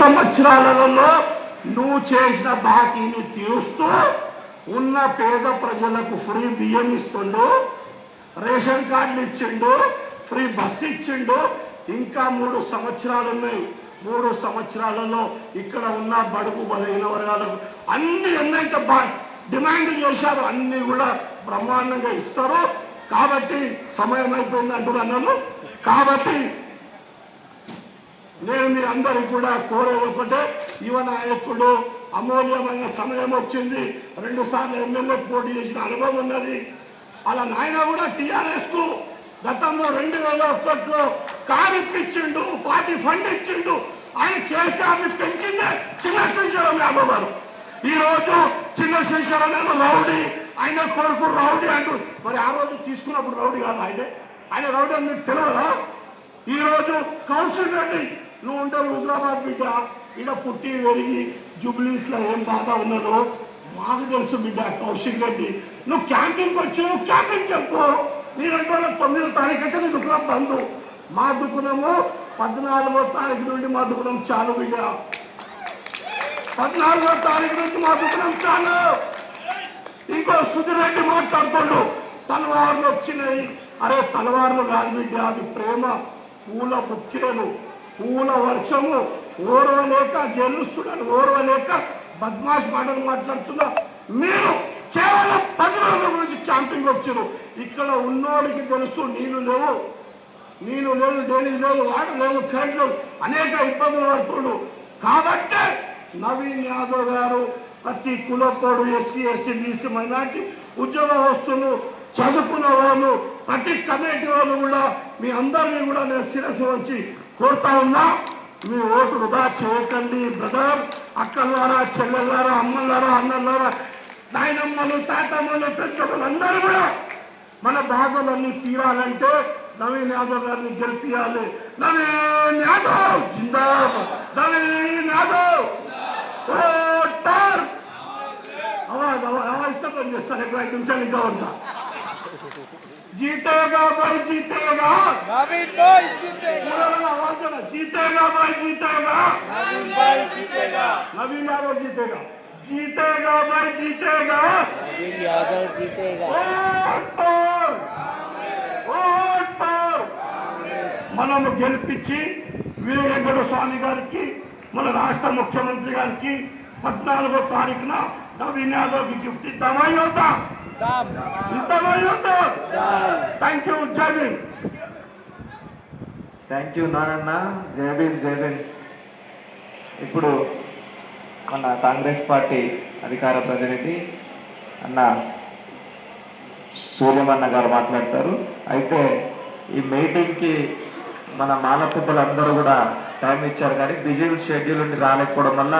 సంవత్సరాలలో నువ్వు చేసిన బాకీని తీరుస్తూ ఉన్న పేద ప్రజలకు ఫ్రీ బియ్యం ఇస్తుండు రేషన్ కార్డులు ఇచ్చిండు ఫ్రీ బస్సు ఇచ్చిండు. ఇంకా మూడు సంవత్సరాలు ఉన్నాయి. మూడు సంవత్సరాలలో ఇక్కడ ఉన్న బడుగు బలహీన వర్గాలకు అన్ని ఎన్నైతే బా డిమాండ్ చేశారు అన్నీ కూడా బ్రహ్మాండంగా ఇస్తారు. కాబట్టి సమయం అయిపోయింది అంటున్నాను. కాబట్టి నేను మీ అందరికి కూడా కోరేది ఒకటే యువ నాయకుడు అమూల్యమైన సమయం వచ్చింది. రెండు సార్లు ఎమ్మెల్యే పోటీ చేసిన అనుభవం ఉన్నది. అలా నాయన కూడా టీఆర్ఎస్కు గతంలో రెండు వేల ఒకటిలో కారు ఇప్పించిండు పార్టీ ఫండ్ ఇచ్చిండు. ఆయన కేసీఆర్ని పెంచిందే చిన్న శ్రీశైలం అమ్మవారు ఈరోజు ఈ రోజు చిన్న శ్రీశైలం మీద రౌడీ ఆయన కొడుకు రౌడీ అంటూ మరి ఆ రోజు తీసుకున్నప్పుడు రౌడీ కాదు ఆయనే. ఆయన రౌడీ అని మీకు తెలియదా? ఈ రోజు కౌన్సిల్ రెడ్డి నువ్వు ఉంటావు హుజరాబాద్ బిడ్డ. ఈడ పుట్టి పెరిగి జూబ్లీస్లో ఏం బాధ ఉన్నదో మాకు తెలుసు బిడ్డ కౌశిక్ రెడ్డి. నువ్వు క్యాంపింగ్కి వచ్చి నువ్వు క్యాంపింగ్ చెప్పు. రెండు వేల తొమ్మిదో తారీఖు అయితే నీ దుఃఖం బంధు మా దుఃఖము పద్నాలుగో తారీఖు నుండి మా దుఃఖం చాలు బిడ్డ. పద్నాలుగో తారీఖు నుంచి మా దుఃఖం చాలు. ఇంకో సుధీర్ రెడ్డి మాట్లాడుతుండు. తలవారులు వచ్చినాయి. అరే తలవారులు కాదు బిడ్డ అది ప్రేమ. పూల బుక్కేలు పూల వర్షము ఓర్వలేక గెలుస్తుడని ఓర్వలేక బద్మాష్ మాటలు మాట్లాడుతున్నా మీరు కేవలం పది రోజుల గురించి క్యాంపింగ్ వచ్చారు ఇక్కడ ఉన్నోడికి తెలుసు నీళ్ళు లేవు. నీళ్ళు లేదు డైలీ లేదు వాటర్ లేవు కరెంట్ లేదు అనేక ఇబ్బందులు పడుతుండు. కాబట్టి నవీన్ యాదవ్ గారు ప్రతి కులపోడు ఎస్సీ ఎస్టీ బీసీ మైనార్టీ ఉద్యోగస్తులు చదువుకున్న వాళ్ళు ప్రతి కమిటీ వాళ్ళు కూడా మీ అందరినీ కూడా నేను శిరస్సు వచ్చి కోరుతా ఉన్నా మీ ఓటు వృధా చేయకండి బ్రదర్. అక్కలారా చెల్లెళ్ళారా అమ్మలారా అన్నలారా నాయనమ్మలు తాతమ్మలు పెద్దమ్మలు అందరూ కూడా మన బాధలన్నీ తీరాలంటే నవీన్ యాదవ్ గారిని గెలిపియాలి. నవీన్ యాదవ్ జిందాబ్ నవీన్ యాదవ్. ఓటర్ అవాజ్ అవాజ్ అవాజ్ చేస్తాను. ఎక్కువ ఐదు నిమిషాలు ఇంకా ఉంటా. जीतेगा भाई जीतेगा नवीन भाई जीतेगा पूरा वाला आवाज देना जीतेगा भाई जीतेगा नवीन भाई जीतेगा नवीन यादव जीतेगा जीतेगा भाई जीतेगा नवीन यादव जीतेगा वोट पर वोट पर మనము గెలిపించి వీరగడ స్వామి గారికి మన రాష్ట్ర ముఖ్యమంత్రి గారికి పద్నాలుగో తారీఖున నవీన్ యాదవ్కి గిఫ్ట్ ఇద్దామా యువత థ్యాంక్ యూ జై భీమ్ థ్యాంక్ యూ నానన్న జై భీమ్ జై భీమ్ ఇప్పుడు మన కాంగ్రెస్ పార్టీ అధికార ప్రతినిధి అన్న సూర్యమన్న గారు మాట్లాడతారు. అయితే ఈ మీటింగ్కి మన మానపిద్దలందరూ కూడా టైం ఇచ్చారు కానీ బిజీ షెడ్యూల్ నుండి రాలేకపోవడం వల్ల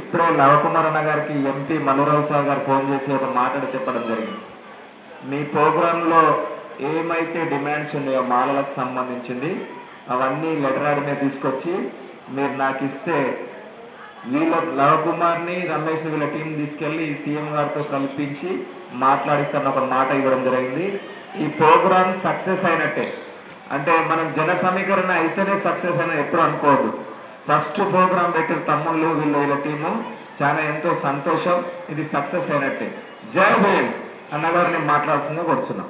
ఇప్పుడే లవకుమార్ అన్న గారికి ఎంపీ మనోరావు సార్ గారు ఫోన్ చేసి ఒక మాట్లాడి చెప్పడం జరిగింది. మీ ప్రోగ్రాంలో ఏమైతే డిమాండ్స్ ఉన్నాయో మాలలకు సంబంధించింది అవన్నీ లెటర్ ఆడి మీద తీసుకొచ్చి మీరు నాకు ఇస్తే వీళ్ళ లవకుమార్ని రమేష్ వీళ్ళ టీం తీసుకెళ్ళి సీఎం గారితో కల్పించి మాట్లాడిస్తాను ఒక మాట ఇవ్వడం జరిగింది. ఈ ప్రోగ్రామ్ సక్సెస్ అయినట్టే. అంటే మనం జన సమీకరణ అయితేనే సక్సెస్ అని ఎప్పుడు అనుకోవద్దు. ఫస్ట్ ప్రోగ్రామ్ పెట్టిన తమ్ముళ్ళు వీళ్ళు వీళ్ళ టీము చాలా ఎంతో సంతోషం. ఇది సక్సెస్ అయినట్టే. జై భీమ్ అన్నగారిని మాట్లాడుతుందో కూర్చున్నాం.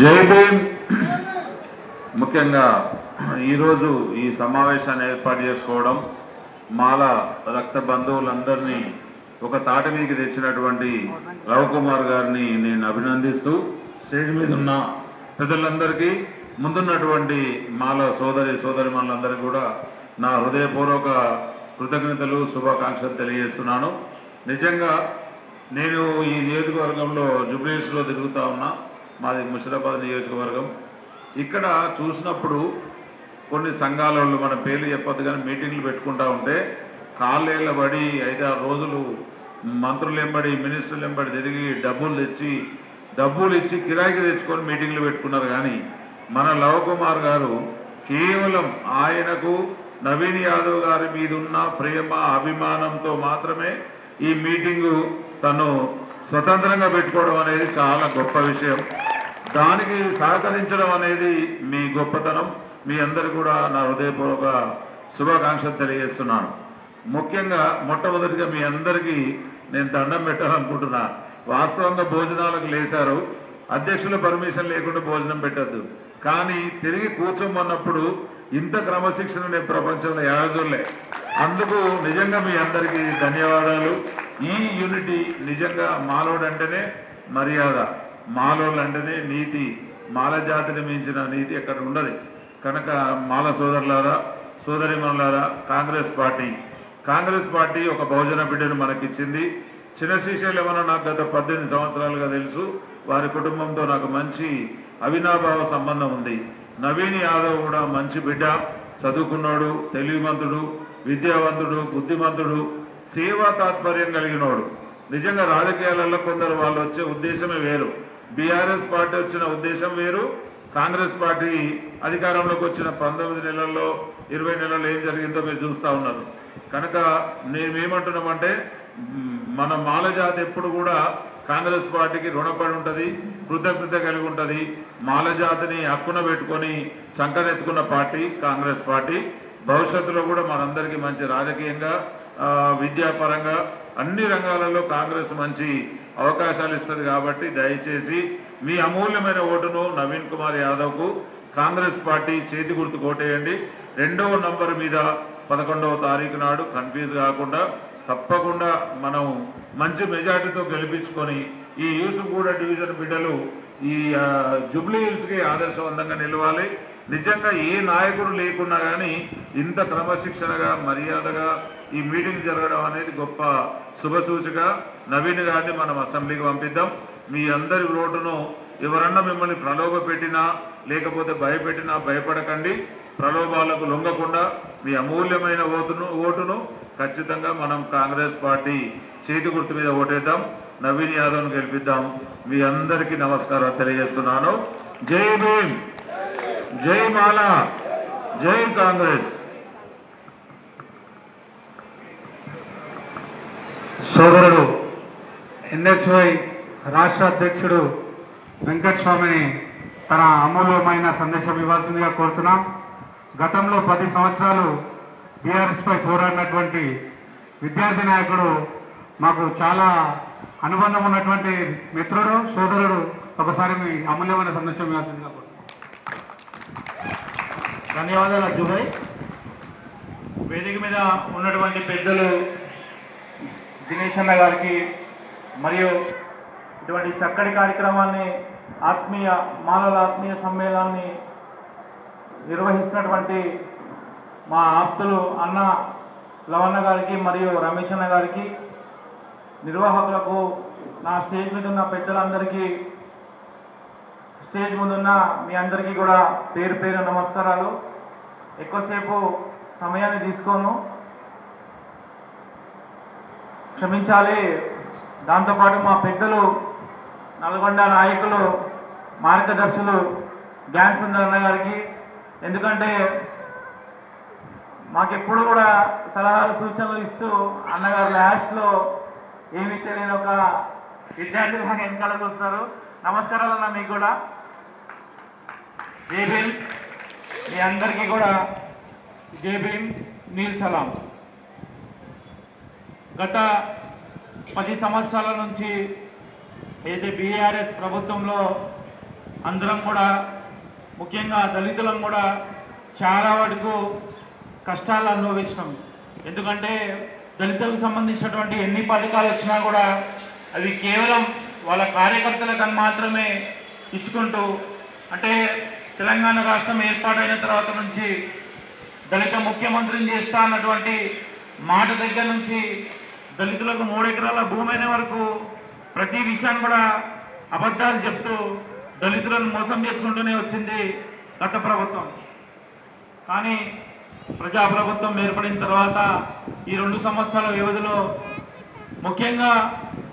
జై భీమ్. ముఖ్యంగా ఈరోజు ఈ సమావేశాన్ని ఏర్పాటు చేసుకోవడం మాల రక్త బంధువులందరినీ ఒక తాటి మీదకి తెచ్చినటువంటి రవికుమార్ గారిని నేను అభినందిస్తూ స్టేజ్ మీద ఉన్న. పెద్దలందరికీ ముందున్నటువంటి మాల సోదరి సోదరి మాలందరికీ కూడా నా హృదయపూర్వక కృతజ్ఞతలు శుభాకాంక్షలు తెలియజేస్తున్నాను. నిజంగా నేను ఈ నియోజకవర్గంలో జుబ్లీస్లో తిరుగుతూ ఉన్నా మాది ముషిరాబాద్ నియోజకవర్గం. ఇక్కడ చూసినప్పుడు కొన్ని సంఘాల వాళ్ళు మన పేర్లు చెప్పొద్దు కానీ మీటింగ్లు పెట్టుకుంటా ఉంటే కాళ్ళేళ్ళ పడి ఐదారు రోజులు మంత్రులు ఎంబడి మినిస్టర్లు ఎంబడి తిరిగి డబ్బులు తెచ్చి డబ్బులు ఇచ్చి కిరాయికి తెచ్చుకొని మీటింగ్లు పెట్టుకున్నారు కానీ మన లవకుమార్ గారు కేవలం ఆయనకు నవీన్ యాదవ్ గారి మీద ఉన్న ప్రేమ అభిమానంతో మాత్రమే ఈ మీటింగు తను స్వతంత్రంగా పెట్టుకోవడం అనేది చాలా గొప్ప విషయం. దానికి సహకరించడం అనేది మీ గొప్పతనం. మీ అందరు కూడా నా హృదయపూర్వక శుభాకాంక్షలు తెలియజేస్తున్నాను. ముఖ్యంగా మొట్టమొదటిగా మీ అందరికీ నేను దండం పెట్టాలనుకుంటున్నా. వాస్తవంగా భోజనాలకు లేశారు. అధ్యక్షుల పర్మిషన్ లేకుండా భోజనం పెట్టద్దు. కానీ తిరిగి కూర్చోమన్నప్పుడు ఇంత క్రమశిక్షణ నేను ప్రపంచంలో యాజులే అందుకు నిజంగా మీ అందరికీ ధన్యవాదాలు. ఈ యూనిటీ నిజంగా మాలోడు అంటేనే మర్యాద. మాలోళ్ళు అంటేనే నీతి. మాల జాతిని మించిన నీతి ఎక్కడ ఉండదు. కనుక మాల సోదరులారా సోదరిమణులారా కాంగ్రెస్ పార్టీ. కాంగ్రెస్ పార్టీ ఒక బహుజన బిడ్డను మనకిచ్చింది. చిన్న శ్రీశైలం నాకు గత పద్దెనిమిది సంవత్సరాలుగా తెలుసు. వారి కుటుంబంతో నాకు మంచి అవినాభావ సంబంధం ఉంది. నవీన్ యాదవ్ కూడా మంచి బిడ్డ చదువుకున్నాడు తెలివిమంతుడు విద్యావంతుడు బుద్ధిమంతుడు సేవా తాత్పర్యం కలిగినోడు. నిజంగా రాజకీయాలలో కొందరు వాళ్ళు వచ్చే ఉద్దేశమే వేరు. బీఆర్ఎస్ పార్టీ వచ్చిన ఉద్దేశం వేరు. కాంగ్రెస్ పార్టీ అధికారంలోకి వచ్చిన పంతొమ్మిది నెలల్లో ఇరవై నెలల్లో ఏం జరిగిందో మీరు చూస్తూ ఉన్నారు. కనుక మేమేమంటున్నామంటే మన మాలజాతి ఎప్పుడు కూడా కాంగ్రెస్ పార్టీకి రుణపడి ఉంటుంది కృతజ్ఞత కలిగి ఉంటుంది. మాలజాతిని హక్కున పెట్టుకొని చంకనెత్తుకున్న పార్టీ కాంగ్రెస్ పార్టీ. భవిష్యత్తులో కూడా మనందరికీ మంచి రాజకీయంగా విద్యాపరంగా అన్ని రంగాలలో కాంగ్రెస్ మంచి అవకాశాలు ఇస్తుంది కాబట్టి దయచేసి మీ అమూల్యమైన ఓటును నవీన్ కుమార్ యాదవ్కు కాంగ్రెస్ పార్టీ చేతి గుర్తు కోటేయండి రెండవ నంబర్ మీద పదకొండవ తారీఖు నాడు కన్ఫ్యూజ్ కాకుండా తప్పకుండా మనం మంచి మెజార్టీతో గెలిపించుకొని ఈ యూసుఫ్గూడ డివిజన్ బిడ్డలు ఈ జుబ్లీ జూబ్లీ హిల్స్కి ఆదర్శవంతంగా నిలవాలి. నిజంగా ఏ నాయకుడు లేకున్నా కానీ ఇంత క్రమశిక్షణగా మర్యాదగా ఈ మీటింగ్ జరగడం అనేది గొప్ప శుభసూచిక. నవీన్ గారిని మనం అసెంబ్లీకి పంపిద్దాం. మీ అందరి ఓటును ఎవరన్నా మిమ్మల్ని ప్రలోభ పెట్టినా లేకపోతే భయపెట్టినా భయపడకండి. ప్రలోభాలకు లొంగకుండా మీ అమూల్యమైన ఓటును ఓటును ఖచ్చితంగా మనం కాంగ్రెస్ పార్టీ చేతి గుర్తు మీద ఓటేద్దాం. నవీన్ యాదవ్ను గెలిపిద్దాం. మీ అందరికీ నమస్కారం తెలియజేస్తున్నాను. జై భీమ్! జై మాల! జై కాంగ్రెస్! సోదరుడు ఎన్ఎస్వై రాష్ట్ర అధ్యక్షుడు వెంకటస్వామిని తన అమూల్యమైన సందేశం ఇవ్వాల్సిందిగా కోరుతున్నాం. గతంలో పది సంవత్సరాలు బీఆర్ఎస్పై పోరాడినటువంటి విద్యార్థి నాయకుడు మాకు చాలా అనుబంధం ఉన్నటువంటి మిత్రుడు సోదరుడు ఒకసారి మీ అమూల్యమైన సందేశం ఇవ్వాల్సిందిగా ధన్యవాదాలు అర్జుభాయ్ వేదిక మీద ఉన్నటువంటి పెద్దలు దినేష్ అన్న గారికి మరియు ఇటువంటి చక్కటి కార్యక్రమాన్ని ఆత్మీయ మానవుల ఆత్మీయ సమ్మేళనాన్ని నిర్వహిస్తున్నటువంటి మా ఆప్తులు అన్న లవన్న గారికి మరియు రమేష్ అన్న గారికి నిర్వాహకులకు నా స్టేజ్ మీద ఉన్న పెద్దలందరికీ స్టేజ్ ముందున్న మీ అందరికీ కూడా పేరు పేరు నమస్కారాలు. ఎక్కువసేపు సమయాన్ని తీసుకోను. క్షమించాలి. దాంతోపాటు మా పెద్దలు నల్గొండ నాయకులు మార్గదర్శులు జ్ఞాన్ సుందర్ అన్న గారికి ఎందుకంటే మాకెప్పుడు కూడా సలహాలు సూచనలు ఇస్తూ అన్నగారు లాస్ట్లో ఏమి తెలియని ఒక విద్యార్థి లాగా వెనకాలకు వస్తారు నమస్కారాలు అన్న మీకు కూడా. జై భీమ్. మీ అందరికీ కూడా జై భీమ్. నీల్ సలాం. గత పది సంవత్సరాల నుంచి ఏదైతే బీఆర్ఎస్ ప్రభుత్వంలో అందరం కూడా ముఖ్యంగా దళితులం కూడా చాలా వరకు కష్టాలు అనుభవించినాం. ఎందుకంటే దళితులకు సంబంధించినటువంటి ఎన్ని పథకాలు వచ్చినా కూడా అవి కేవలం వాళ్ళ కార్యకర్తలకు మాత్రమే ఇచ్చుకుంటూ అంటే తెలంగాణ రాష్ట్రం ఏర్పాటైన తర్వాత నుంచి దళిత ముఖ్యమంత్రిని చేస్తా అన్నటువంటి మాట దగ్గర నుంచి దళితులకు మూడెకరాల భూమి అయిన వరకు ప్రతి విషయాన్ని కూడా అబద్ధాలు చెప్తూ దళితులను మోసం చేసుకుంటూనే వచ్చింది గత ప్రభుత్వం. కానీ ప్రజాప్రభుత్వం ఏర్పడిన తర్వాత ఈ రెండు సంవత్సరాల వ్యవధిలో ముఖ్యంగా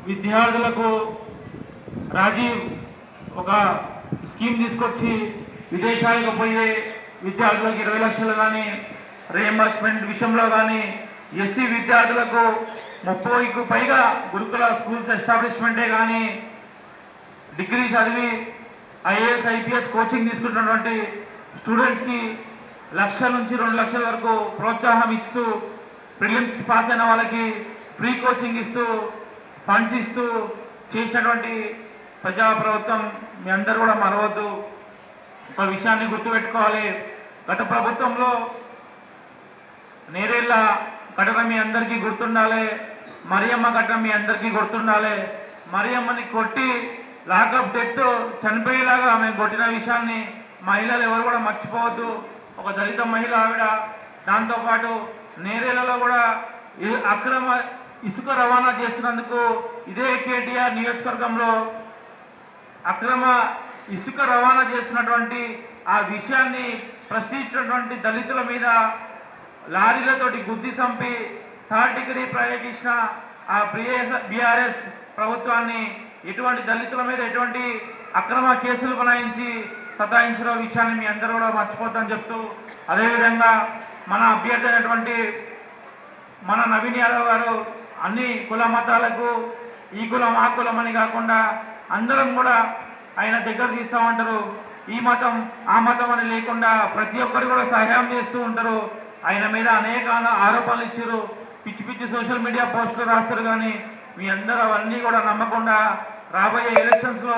విద్యార్థులకు రాజీవ్ ఒక స్కీమ్ తీసుకొచ్చి విదేశాలకు పోయే విద్యార్థులకు ఇరవై లక్షలు కానీ రియంబర్స్మెంట్ విషయంలో కానీ ఎస్సీ విద్యార్థులకు ముప్పైకు పైగా గురుకుల స్కూల్స్ ఎస్టాబ్లిష్మెంటే కానీ డిగ్రీ చదివి ఐఏఎస్ ఐపీఎస్ కోచింగ్ తీసుకున్నటువంటి స్టూడెంట్స్కి లక్ష నుంచి రెండు లక్షల వరకు ప్రోత్సాహం ఇస్తూ ప్రిలిమ్స్కి పాస్ అయిన వాళ్ళకి ఫ్రీ కోచింగ్ ఇస్తూ ఫండ్స్ ఇస్తూ చేసినటువంటి ప్రజా ప్రభుత్వం మీ అందరూ కూడా మరవద్దు. ఒక విషయాన్ని గుర్తుపెట్టుకోవాలి. గత ప్రభుత్వంలో నేరేళ్ళ ఘటన మీ అందరికీ గుర్తుండాలి. మరియమ్మ ఘటన మీ అందరికీ గుర్తుండాలి. మరియమ్మని కొట్టి లాకప్ డెత్ చనిపోయేలాగా ఆమె కొట్టిన విషయాన్ని మహిళలు ఎవరు కూడా మర్చిపోవద్దు. ఒక దళిత మహిళ ఆవిడ దాంతోపాటు నేరేలలో కూడా అక్రమ ఇసుక రవాణా చేసినందుకు ఇదే కేటీఆర్ నియోజకవర్గంలో అక్రమ ఇసుక రవాణా చేసినటువంటి ఆ విషయాన్ని ప్రశ్నించినటువంటి దళితుల మీద లారీలతోటి గుద్ది చంపి థర్డ్ డిగ్రీ ప్రయోగించిన ఆ బీఆర్ఎస్ ప్రభుత్వాన్ని ఎటువంటి దళితుల మీద ఎటువంటి అక్రమ కేసులు బనాయించి సతాయించిన విషయాన్ని మీ అందరూ కూడా మర్చిపోతామని చెప్తూ అదేవిధంగా మన అభ్యర్థి అయినటువంటి మన నవీన్ యాదవ్ గారు అన్ని కుల మతాలకు ఈ కులం ఆ కులం అని కాకుండా అందరం కూడా ఆయన దగ్గర తీస్తామంటారు ఈ మతం ఆ మతం అని లేకుండా ప్రతి ఒక్కరు కూడా సహాయం చేస్తూ ఉంటారు. ఆయన మీద అనేక ఆరోపణలు ఇచ్చారు. పిచ్చి పిచ్చి సోషల్ మీడియా పోస్టులు రాస్తారు కానీ మీ అందరూ అవన్నీ కూడా నమ్మకుండా రాబోయే ఎలక్షన్స్లో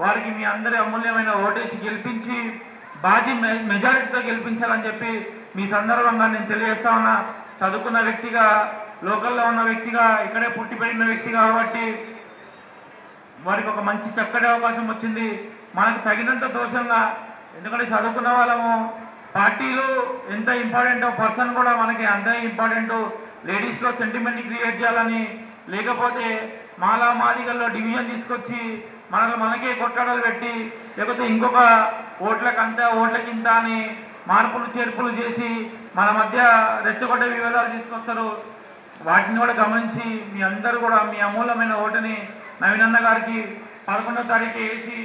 వారికి మీ అందరి అమూల్యమైన ఓటేసి గెలిపించి బాజీ మె- మెజారిటీతో గెలిపించాలని చెప్పి మీ సందర్భంగా నేను తెలియజేస్తా ఉన్నా. చదువుకున్న వ్యక్తిగా లోకల్లో ఉన్న వ్యక్తిగా ఇక్కడే పుట్టి పెరిగిన వ్యక్తి కాబట్టి వారికి ఒక మంచి చక్కటి అవకాశం వచ్చింది. మనకు తగినంత దోషంగా ఎందుకంటే చదువుకున్న వాళ్ళము పార్టీలు ఎంత ఇంపార్టెంటో పర్సన్ కూడా మనకి అంతే ఇంపార్టెంట్. లేడీస్లో సెంటిమెంట్ క్రియేట్ చేయాలని లేకపోతే మాలా మాదిగల్లో డివిజన్ తీసుకొచ్చి మనల్ని మనకే కొట్లాడలు పెట్టి లేకపోతే ఇంకొక ఓట్లకు అంత ఓట్లకి ఇంత అని మార్పులు చేర్పులు చేసి మన మధ్య రెచ్చగొట్టే వివాదాలు తీసుకొస్తారు. వాటిని కూడా గమనించి మీ అందరూ కూడా మీ అమూల్యమైన ఓటుని నవీనన్న గారికి పదకొండో తారీఖు వేసి